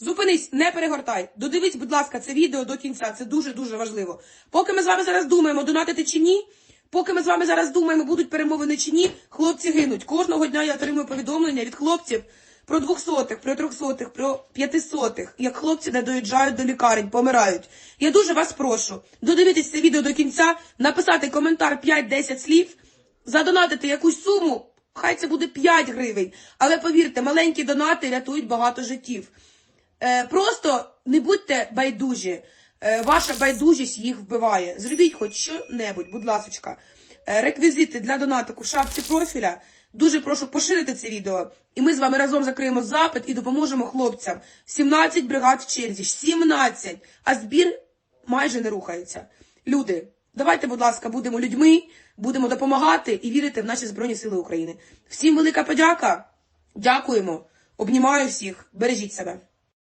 Зупинись, не перегортай. Додивись, будь ласка, це відео до кінця. Це дуже-дуже важливо. Поки ми з вами зараз думаємо, донатити чи ні, поки ми з вами зараз думаємо, будуть перемовини чи ні, хлопці гинуть. Кожного дня я отримую повідомлення від хлопців про двохсотих, про трьохсотих, про п'ятисотих, як хлопці не доїжджають до лікарень, помирають. Я дуже вас прошу додивитись це відео до кінця, написати коментар 5-10 слів, задонатити якусь суму. Хай це буде 5 гривень. Але повірте, маленькі донати рятують багато життів. Е, просто не будьте байдужі. Е, ваша байдужість їх вбиває. Зробіть хоч що-небудь, будь ласочка. Е, реквізити для донатику в шапці профіля. Дуже прошу поширити це відео. І ми з вами разом закриємо запит і допоможемо хлопцям. 17 бригад в черзі, 17, а збір майже не рухається. Люди, давайте, будь ласка, будемо людьми, будемо допомагати і вірити в наші Збройні Сили України. Всім велика подяка. Дякуємо. Обнімаю всіх. Бережіть себе.